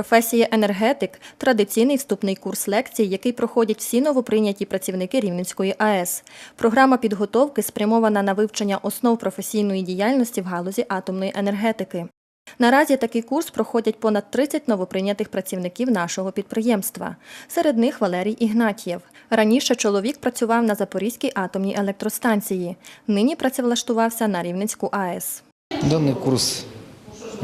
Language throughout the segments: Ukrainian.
Професія енергетик традиційний вступний курс лекцій, який проходять всі новоприйняті працівники Рівненської АЕС. Програма підготовки спрямована на вивчення основ професійної діяльності в галузі атомної енергетики. Наразі такий курс проходять понад 30 новоприйнятих працівників нашого підприємства. Серед них Валерій Ігнатієв. Раніше чоловік працював на Запорізькій атомній електростанції. Нині працевлаштувався на Рівненську АЕС. Даний курс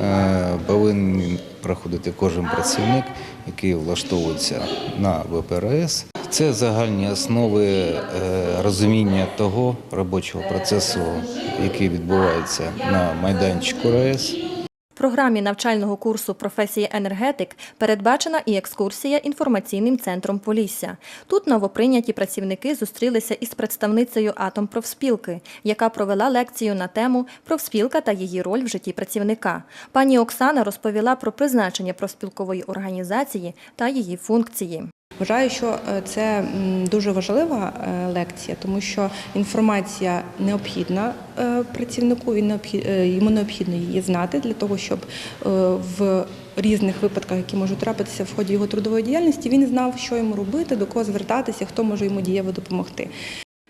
е, повинен проходити кожен працівник, який влаштовується на ВПРС. Це загальні основи е, розуміння того робочого процесу, який відбувається на майданчику РАЕС. Програмі навчального курсу професії енергетик передбачена і екскурсія інформаційним центром Полісся. Тут новоприйняті працівники зустрілися із представницею Атомпрофспілки, яка провела лекцію на тему Профспілка та її роль в житті працівника. Пані Оксана розповіла про призначення профспілкової організації та її функції. Вважаю, що е, це дуже важлива е, лекція, тому що інформація необхідна е, працівнику. Йому необхідно її знати для того, щоб в різних випадках, які можуть трапитися в ході його трудової діяльності, він знав, що йому робити, до кого звертатися, хто може йому дієво допомогти.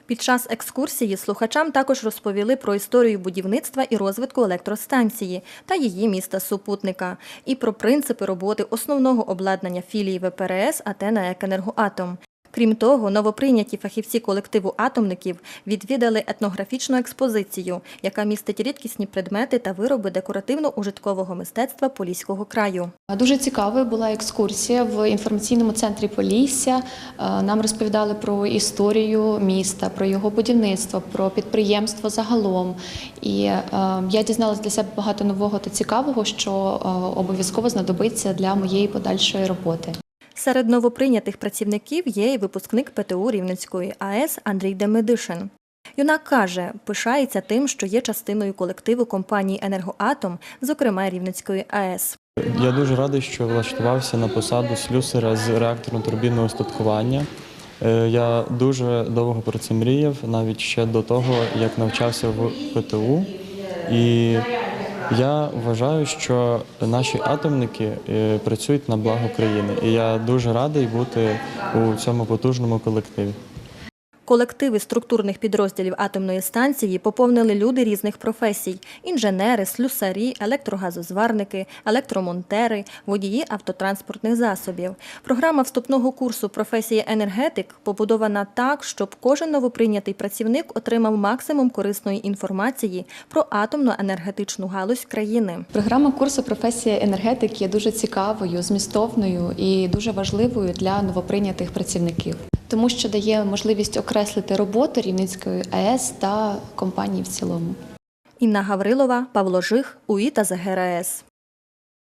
Під час екскурсії слухачам також розповіли про історію будівництва і розвитку електростанції та її міста супутника, і про принципи роботи основного обладнання філії ВПРС «Атена на «Екенергоатом». Крім того, новоприйняті фахівці колективу атомників відвідали етнографічну експозицію, яка містить рідкісні предмети та вироби декоративно-ужиткового мистецтва Поліського краю. Дуже цікавою була екскурсія в інформаційному центрі Полісся. Е, Нам розповідали про історію міста, про його будівництво, про підприємство загалом. І е, я дізналася для себе багато нового та цікавого, що е, обов'язково знадобиться для моєї подальшої роботи. Серед новоприйнятих працівників є і випускник ПТУ Рівненської АЕС Андрій Демидишин. Юнак каже, пишається тим, що є частиною колективу компанії Енергоатом, зокрема Рівненської АЕС. Я дуже радий, що влаштувався на посаду слюсара з реакторно-турбінного устаткування. Е, Я дуже довго про це мріяв, навіть ще до того, як навчався в ПТУ. І я вважаю, що наші атомники е, працюють на благо країни. І я дуже радий бути у цьому потужному колективі. Колективи структурних підрозділів атомної станції поповнили люди різних професій: інженери, слюсарі, електрогазозварники, електромонтери, водії автотранспортних засобів. Програма вступного курсу професії енергетик побудована так, щоб кожен новоприйнятий працівник отримав максимум корисної інформації про атомну енергетичну галузь країни. Програма курсу професія енергетик є дуже цікавою, змістовною і дуже важливою для новоприйнятих працівників, тому що дає можливість окреслити роботу Рівненської АЕС та компанії в цілому. Інна Гаврилова, Павло Жих, УІТА ЗГРАЕС.